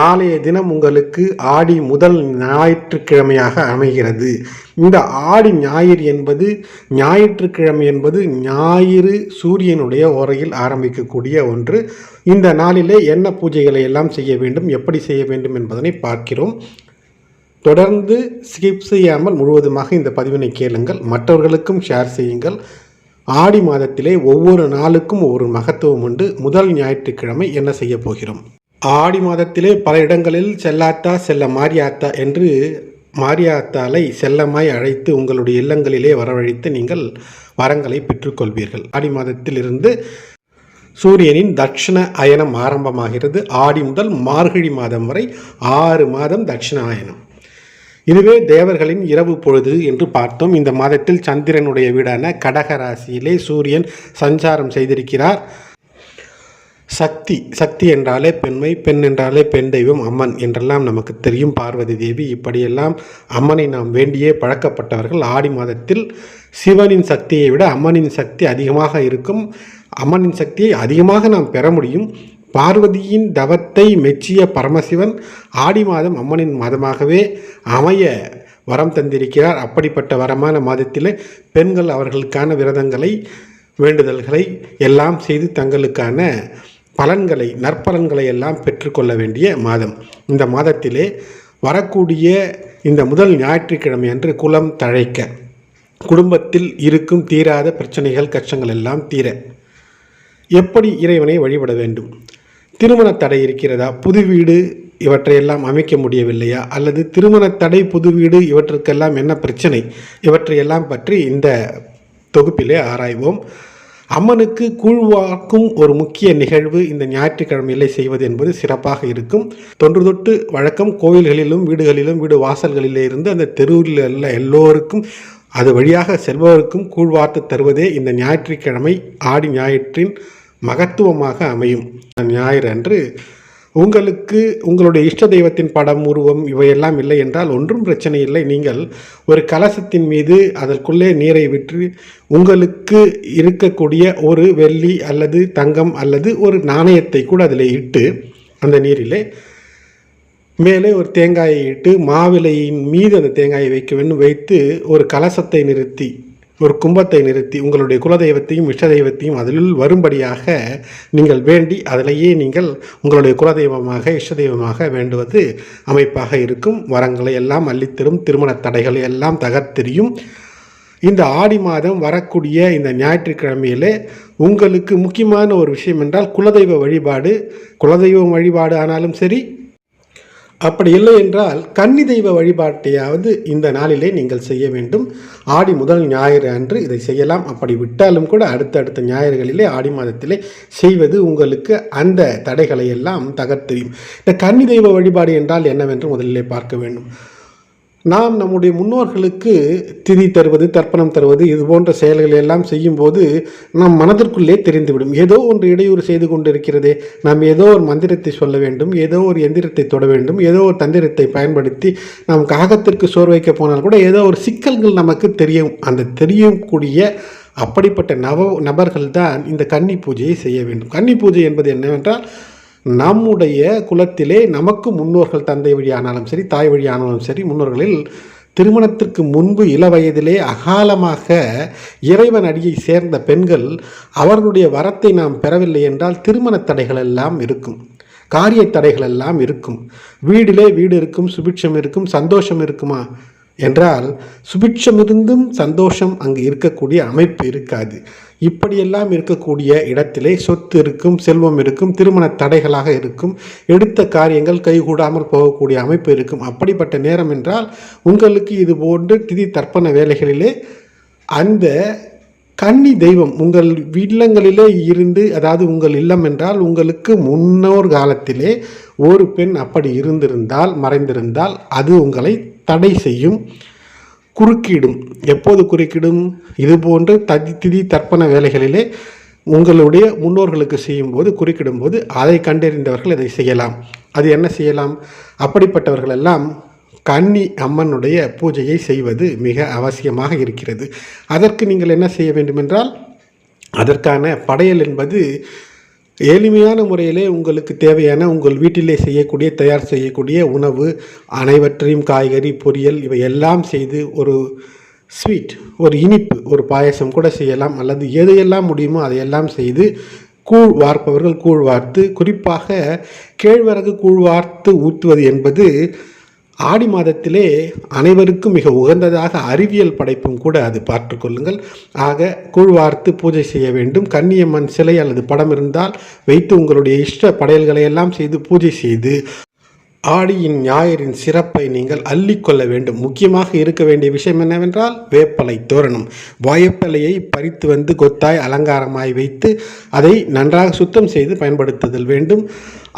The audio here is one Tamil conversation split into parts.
நாளைய தினம் உங்களுக்கு ஆடி முதல் ஞாயிற்றுக்கிழமையாக அமைகிறது. இந்த ஆடி ஞாயிறு என்பது ஞாயிற்றுக்கிழமை என்பது ஞாயிறு சூரியனுடைய உரையில் ஆரம்பிக்கக்கூடிய ஒன்று. இந்த நாளிலே என்ன பூஜைகளை எல்லாம் செய்ய வேண்டும் எப்படி செய்ய வேண்டும் என்பதனை பார்க்கிறோம். தொடர்ந்து ஸ்கிப் செய்யாமல் முழுவதுமாக இந்த பதிவினை கேளுங்கள். மற்றவர்களுக்கும் ஷேர் செய்யுங்கள். ஆடி மாதத்திலே ஒவ்வொரு நாளுக்கும் ஒவ்வொரு மகத்துவம் உண்டு. முதல் ஞாயிற்றுக்கிழமை என்ன செய்ய போகிறோம்? ஆடி மாதத்திலே பல இடங்களில் செல்லாத்தா செல்ல மாரியாத்தா என்று மாரியாத்தாலை செல்லமாய் அழைத்து உங்களுடைய இல்லங்களிலே வரவழைத்து நீங்கள் வரங்களை பெற்றுக்கொள்வீர்கள். ஆடி மாதத்திலிருந்து சூரியனின் தட்சிண அயனம் ஆரம்பமாகிறது. ஆடி முதல் மார்கழி மாதம் வரை ஆறு மாதம் தட்சிண அயனம். இதுவே தேவர்களின் இரவு பொழுது என்று பார்த்தோம். இந்த மாதத்தில் சந்திரனுடைய வீடான கடக ராசியிலே சூரியன் சஞ்சாரம் செய்திருக்கிறார். சக்தி சக்தி என்றாலே பெண்மை பெண் என்றாலே பெண் தெய்வம் அம்மன் என்றெல்லாம் நமக்கு தெரியும். பார்வதி தேவி இப்படியெல்லாம் அம்மனை நாம் வேண்டியே பழக்கப்பட்டவர்கள் ஆடி மாதத்தில் சிவனின் சக்தியை விட அம்மனின் சக்தி அதிகமாக இருக்கும். அம்மனின் சக்தியை அதிகமாக நாம் பெற முடியும். பார்வதியின் தவத்தை மெச்சிய பரமசிவன் ஆடி மாதம் அம்மனின் மாதமாகவே அமைய வரம் தந்திருக்கிறார். அப்படிப்பட்ட வரமான மாதத்தில் பெண்கள் அவர்களுக்கான விரதங்களை வேண்டுதல்களை எல்லாம் செய்து தங்களுக்கான பலன்களை நற்பலன்களை எல்லாம் பெற்றுக்கொள்ள வேண்டிய மாதம். இந்த மாதத்திலே வரக்கூடிய இந்த முதல் ஞாயிற்றுக்கிழமை அன்று குலம் தழைக்க குடும்பத்தில் இருக்கும் தீராத பிரச்சனைகள் கஷ்டங்கள் எல்லாம் தீர எப்படி இறைவனை வழிபட வேண்டும்? திருமண தடை இருக்கிறதா? புது வீடு இவற்றையெல்லாம் அமைக்க முடியவில்லையா? அல்லது திருமண தடை புது வீடு இவற்றுக்கெல்லாம் என்ன பிரச்சனை? இவற்றையெல்லாம் பற்றி இந்த தொகுப்பிலே ஆராய்வோம். அம்மனுக்கு கூழ்வாக்கும் ஒரு முக்கிய நிகழ்வு இந்த ஞாயிற்றுக்கிழமையிலே செய்வது என்பது சிறப்பாக இருக்கும். தொன்று தொட்டு வழக்கம் கோவில்களிலும் வீடுகளிலும் வீடு வாசல்களிலே இருந்து அந்த தெருவில் உள்ள எல்லோருக்கும் அது வழியாக செல்பவருக்கும் கூழ்வார்த்து தருவதே இந்த ஞாயிற்றுக்கிழமை ஆடி ஞாயிற்றின் மகத்துவமாக அமையும். ஞாயிறு அன்று உங்களுக்கு உங்களுடைய இஷ்ட தெய்வத்தின் படம் உருவம் இவையெல்லாம் இல்லை என்றால் ஒன்றும் பிரச்சனை இல்லை. நீங்கள் ஒரு கலசத்தின் மீது அதற்குள்ளே நீரை விற்று உங்களுக்கு இருக்கக்கூடிய ஒரு வெள்ளி அல்லது தங்கம் அல்லது ஒரு நாணயத்தை கூட அதில் இட்டு அந்த நீரிலே மேலே ஒரு தேங்காயை இட்டு மாவிலையின் மீது அந்த தேங்காயை வைக்க வேண்டும். வைத்து ஒரு கலசத்தை நிறுத்தி ஒரு கும்பத்தை நிறுத்தி உங்களுடைய குலதெய்வத்தையும் இஷ்ட தெய்வத்தையும் அதில் வரும்படியாக நீங்கள் வேண்டி அதிலேயே நீங்கள் உங்களுடைய குலதெய்வமாக இஷ்ட தெய்வமாக வேண்டுவது அமைப்பாக இருக்கும். வரங்களை எல்லாம் அள்ளித்தரும் திருமண தடைகளை எல்லாம் தகர்த்தெறியும். இந்த ஆடி மாதம் வரக்கூடிய இந்த ஞாயிற்றுக்கிழமையிலே உங்களுக்கு முக்கியமான ஒரு விஷயம் என்றால் குலதெய்வ வழிபாடு. குலதெய்வம் வழிபாடு ஆனாலும் சரி அப்படி இல்லை என்றால் கன்னி தெய்வ வழிபாட்டையாவது இந்த நாளிலே நீங்கள் செய்ய வேண்டும். ஆடி முதல் ஞாயிறு அன்று இதை செய்யலாம். அப்படி விட்டாலும் கூட அடுத்தடுத்த ஞாயிறுகளிலே ஆடி மாதத்திலே செய்வது உங்களுக்கு அந்த தடைகளை எல்லாம் தகர்த்தெறியும். இந்த கன்னி தெய்வ வழிபாடு என்றால் என்னவென்று முதலிலே பார்க்க வேண்டும். நாம் நம்முடைய முன்னோர்களுக்கு திதி தருவது தர்ப்பணம் தருவது இது போன்ற செயல்களை எல்லாம் செய்யும்போது நம் மனதிற்குள்ளே தெரிந்துவிடும். ஏதோ ஒன்று இடையூறு செய்து கொண்டிருக்கிறதே. நாம் ஏதோ ஒரு மந்திரத்தை சொல்ல வேண்டும் ஏதோ ஒரு எந்திரத்தை தொட வேண்டும் ஏதோ ஒரு தந்திரத்தை பயன்படுத்தி நாம் காகத்திற்கு சோர் வைக்க போனால் கூட ஏதோ ஒரு சிக்கல்கள் நமக்கு தெரியும். அந்த தெரியக்கூடிய அப்படிப்பட்ட நவ நபர்கள் தான் இந்த கன்னி பூஜையை செய்ய வேண்டும். கன்னி பூஜை என்பது என்னவென்றால் நம்முடைய குலத்திலே நமக்கு முன்னோர்கள் தந்தை வழியானாலும் சரி தாய் வழியானாலும் சரி முன்னோர்களில் திருமணத்திற்கு முன்பு இளவயதிலே அகாலமாக இறைவன் அடியை சேர்ந்த பெண்கள் அவர்களுடைய வரத்தை நாம் பெறவில்லை என்றால் திருமண தடைகள் எல்லாம் இருக்கும் காரிய தடைகள் எல்லாம் இருக்கும். வீடிலே வீடு இருக்கும் சுபிட்சம் இருக்கும் சந்தோஷம் இருக்குமா? என்றால் சுபிட்சமிருந்தும் சந்தோஷம் அங்கு இருக்கக்கூடிய அமைப்பு இருக்காது. இப்படியெல்லாம் இருக்கக்கூடிய இடத்திலே சொத்து இருக்கும் செல்வம் இருக்கும் திருமண தடைகளாக இருக்கும் எடுத்த காரியங்கள் கைகூடாமல் போகக்கூடிய அமைப்பு இருக்கும். அப்படிப்பட்ட நேரம் என்றால் உங்களுக்கு இது போன்று திதி தர்ப்பண வேலைகளிலே அந்த கன்னி தெய்வம் உங்கள் இல்லங்களிலே இருந்து அதாவது உங்கள் இல்லம் என்றால் உங்களுக்கு முன்னோர் காலத்திலே ஒரு பெண் அப்படி இருந்திருந்தால் மறைந்திருந்தால் அது உங்களை தடை செய்யும் குறுக்கிடும். எப்போது குறுக்கிடும்? இது போன்று ததி திதி தர்ப்பண வேலைகளிலே உங்களுடைய முன்னோர்களுக்கு செய்யும்போது குறுக்கிடும்போது அதை கண்டறிந்தவர்கள் இதை செய்யலாம். அது என்ன செய்யலாம்? அப்படிப்பட்டவர்களெல்லாம் கன்னி அம்மனுடைய பூஜையை செய்வது மிக அவசியமாக இருக்கிறது. அதற்கு நீங்கள் என்ன செய்ய வேண்டுமென்றால் அதற்கான படையல் என்பது எளிமையான முறையிலே உங்களுக்கு தேவையான உங்கள் வீட்டிலே செய்யக்கூடிய தயார் செய்யக்கூடிய உணவு அனைவற்றையும் காய்கறி பொரியல் இவை எல்லாம் செய்து ஒரு ஸ்வீட் ஒரு இனிப்பு ஒரு பாயசம் கூட செய்யலாம். அல்லது எதையெல்லாம் முடியுமோ அதையெல்லாம் செய்து கூழ் வார்ப்பவர்கள் கூழ் வார்த்து குறிப்பாக கேழ்வரகு கூழ் வார்த்து ஊற்றுவது என்பது ஆடி மாதத்திலே அனைவருக்கும் மிக உகந்ததாக அறிவியல் படைப்பும் கூட அது பார்த்துக்கொள்ளுங்கள் ஆக கூழ் வார்த்து பூஜை செய்ய வேண்டும். கன்னியம்மன் சிலை அல்லது படம் இருந்தால் வைத்து உங்களுடைய இஷ்ட படையல்களை எல்லாம் செய்து பூஜை செய்து ஆடியின் ஞாயிறின் சிறப்பை நீங்கள் அள்ளிக்கொள்ள வேண்டும். முக்கியமாக இருக்க வேண்டிய விஷயம் என்னவென்றால் வேப்பலை தோரணம். வாயப்பலையை பறித்து வந்து கொத்தாய் அலங்காரமாய் வைத்து அதை நன்றாக சுத்தம் செய்து பயன்படுத்துதல் வேண்டும்.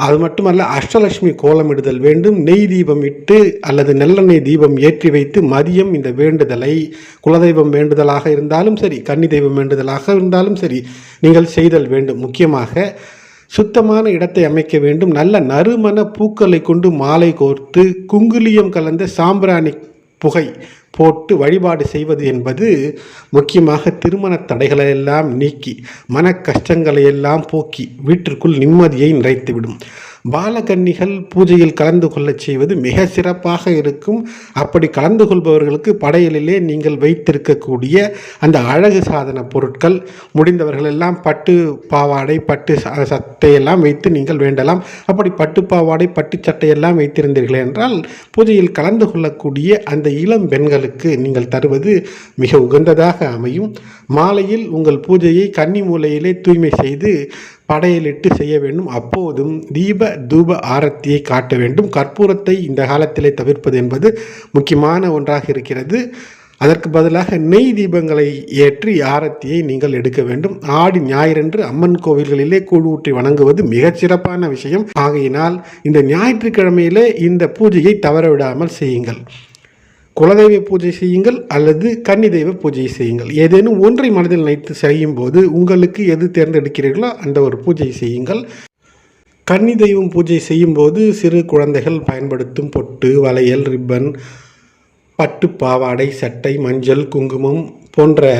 அது மட்டுமல்ல அஷ்டலட்சுமி கோலமிடுதல் வேண்டும். நெய் தீபம் இட்டு அல்லது நல்லெண்ணெய் தீபம் ஏற்றி வைத்து மதியம் இந்த வேண்டுதலை குலதெய்வம் வேண்டுதலாக இருந்தாலும் சரி கன்னி தெய்வம் வேண்டுதலாக இருந்தாலும் சரி நீங்கள் செய்தல் வேண்டும். முக்கியமாக சுத்தமான இடத்தை அமைக்க வேண்டும். நல்ல நறுமண பூக்களை கொண்டு மாலை கோர்த்து குங்குலியம் கலந்த சாம்பிராணி புகை போட்டு வழிபாடு செய்வது என்பது முக்கியமாக திருமண தடைகளை எல்லாம் நீக்கி மன கஷ்டங்களை எல்லாம் போக்கி வீட்டிற்குள் நிம்மதியை நிறைத்துவிடும். பாலகன்னிகள் பூஜையில் கலந்து கொள்ளச் செய்வது மிக சிறப்பாக இருக்கும். அப்படி கலந்து கொள்பவர்களுக்கு படையலிலே நீங்கள் வைத்திருக்கக்கூடிய அந்த அழகு சாதன பொருட்கள் முடிந்தவர்கள் எல்லாம் பட்டு பாவாடை பட்டு ச- சட்டையெல்லாம் வைத்து நீங்கள் வேண்டலாம். அப்படி பட்டு பாவாடை பட்டு சட்டையெல்லாம் வைத்திருந்தீர்கள் என்றால் பூஜையில் கலந்து கொள்ளக்கூடிய அந்த இளம் பெண்களுக்கு நீங்கள் தருவது மிக உகந்ததாக அமையும். மாலையில் உங்கள் பூஜையை கன்னி மூலையிலே தூய்மை செய்து படையலிட்டு செய்ய வேண்டும். அப்போதும் தீப தூப ஆரத்தியை காட்ட வேண்டும். கற்பூரத்தை இந்த காலத்திலே தவிர்ப்பது என்பது முக்கியமான ஒன்றாக இருக்கிறது. அதற்கு பதிலாக நெய் தீபங்களை ஏற்றி ஆரத்தியை நீங்கள் எடுக்க வேண்டும். ஆடி ஞாயிறன்று அம்மன் கோவில்களிலே கூழ் ஊற்றி வணங்குவது மிகச்சிறப்பான விஷயம். ஆகையினால் இந்த ஞாயிற்றுக்கிழமையிலே இந்த பூஜையை தவறவிடாமல் செய்யுங்கள். குலதெய்வ பூஜை செய்யுங்கள் அல்லது கன்னி தெய்வ பூஜை செய்யுங்கள். ஏதேனும் ஒன்றை மனதில் நினைத்து செய்யும் போது உங்களுக்கு எது தேர்ந்தெடுக்கிறீர்களோ அந்த ஒரு பூஜை செய்யுங்கள். கன்னி தெய்வம் பூஜை செய்யும்போது சிறு குழந்தைகள் பயன்படுத்தும் பொட்டு வளையல் ரிப்பன் பட்டு பாவாடை சட்டை மஞ்சள் குங்குமம் போன்ற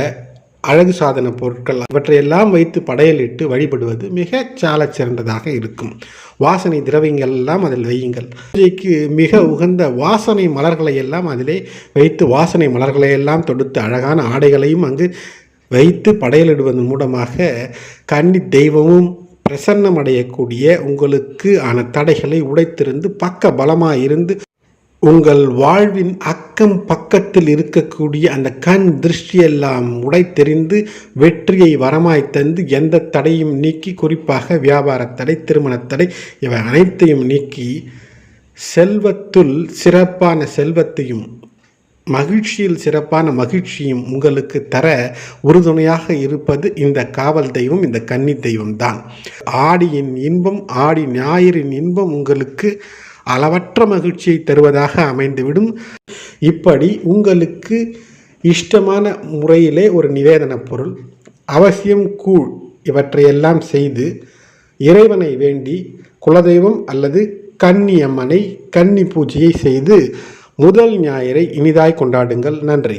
அழகு சாதன பொருட்கள் அவற்றையெல்லாம் வைத்து படையலிட்டு வழிபடுவது மிக சால சிறந்ததாக இருக்கும். வாசனை திரவியங்கள் எல்லாம் அதில் வையுங்கள். பூஜைக்கு மிக உகந்த வாசனை மலர்களை எல்லாம் அதிலே வைத்து வாசனை மலர்களை எல்லாம் தொடுத்து அழகான ஆடைகளையும் அங்கு வைத்து படையலிடுவதன் மூலமாக கன்னி தெய்வமும் பிரசன்னம் அடையக்கூடிய உங்களுக்கு ஆன தடைகளை உடைத்திருந்து பக்க பலமாக இருந்து உங்கள் வாழ்வின் அக்கம் பக்கத்தில் இருக்கக்கூடிய அந்த கண் திருஷ்டியெல்லாம் உடைத்தெறிந்து வெற்றியை வரமாய் தந்து எந்த தடையும் நீக்கி குறிப்பாக வியாபாரத்தடை தடை திருமணத் தடை இவை அனைத்தையும் நீக்கி செல்வத்துள் சிறப்பான செல்வத்தையும் மகிழ்ச்சியில் சிறப்பான மகிழ்ச்சியும் உங்களுக்கு தர உறுதுணையாக இருப்பது இந்த காவல் தெய்வம் இந்த கன்னி தெய்வம் தான் ஆடியின் இன்பம் ஆடி ஞாயிறின் இன்பம் உங்களுக்கு அளவற்ற மகிழ்ச்சியை தருவதாக அமைந்துவிடும். இப்படி உங்களுக்கு இஷ்டமான முறையிலே ஒரு நிவேதன பொருள் அவசியம் கூழ் இவற்றையெல்லாம் செய்து இறைவனை வேண்டி குலதெய்வம் அல்லது கன்னியம்மனை கன்னி பூஜையை செய்து முதல் ஞாயிறை இனிதாய் கொண்டாடுங்கள். நன்றி.